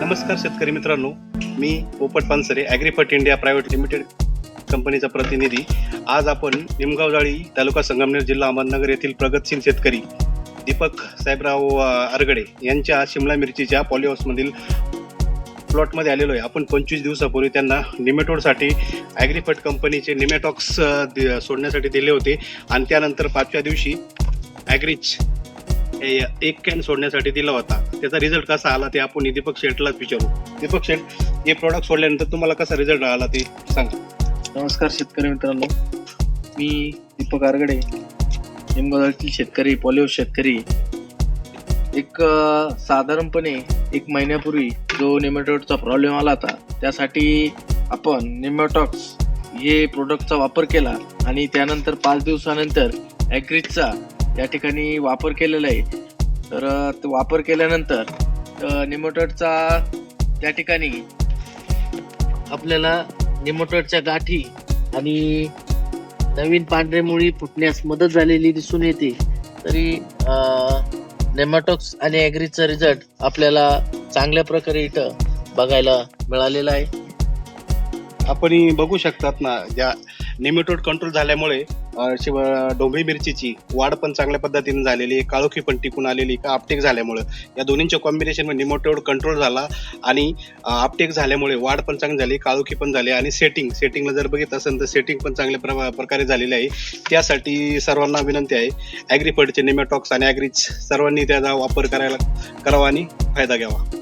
नमस्कार शेतकरी मित्रांनो. मी Popat Pansare Agrifut India private limited कंपनीचा प्रतिनिधी. आज आपण निमगाव जाळी तालुका संगमनेर जिल्हा अहमदनगर येथील प्रगतशील शेतकरी दीपक साहेबराव आरगडे यांच्या शिमला मिरचीच्या पॉलिहाऊसमधील प्लॉटमध्ये आलेलो आहे. आपण पंचवीस दिवसापूर्वी त्यांना निमेटोडसाठी ॲग्रिफट कंपनीचे निमेटॉक्स दि- सोडण्यासाठी दिले होते. आणि त्यानंतर पाचव्या दिवशी ॲग्रीच एक कॅन सोडण्यासाठी दिला होता. त्याचा रिझल्ट कसा आला ते आपण दीपक शेटलाच विचारू. दीपक शेट हे प्रोडक्ट सोडल्यानंतर तुम्हाला कसा रिझल्ट आला ते सांगा. नमस्कार शेतकरी मित्रांनो. मी दीपक आरगडे निमगोदाळतील शेतकरी पॉलिओ शेतकरी. एक साधारणपणे एक महिन्यापूर्वी जो नेमॅटोडचा प्रॉब्लेम आला होता त्यासाठी आपण नेमॅटॉक्स हे प्रोडक्टचा वापर केला आणि त्यानंतर पाच दिवसानंतर ॲग्रीजचा त्या ठिकाणी वापर केलेला आहे. तर तो वापर केल्यानंतर निमोटरचा त्या ठिकाणी आपल्याला निमोटरच्या गाठी आणि नवीन पांढरे मुळी फुटण्यास मदत झालेली दिसून येते. तरी नेमॅटॉक्स आणि ॲग्रीचा रिझल्ट आपल्याला चांगल्या प्रकारे इथं बघायला मिळालेला आहे. आपण बघू शकतात ना ज्या निमेटोड कंट्रोल झाल्यामुळे शिवाय डोंबळी मिरचीची वाढ पण चांगल्या पद्धतीने झालेली आहे. काळोखी पण टिकून आलेली का आपटेक झाल्यामुळं या दोन्हींच्या कॉम्बिनेशनमध्ये निमोटोड कंट्रोल झाला आणि आपटेक झाल्यामुळे वाढ पण चांगली झाली काळोखी पण झाली आणि सेटिंग सेटिंगला जर बघितलं असेल तर सेटिंग पण चांगल्या प्र- प्रकारे झालेली आहे. त्यासाठी सर्वांना विनंती आहे ॲग्रीफर्डचे निमेटॉक्स आणि ॲग्रीच सर्वांनी त्याचा वापर करायला करावा आणि फायदा घ्यावा.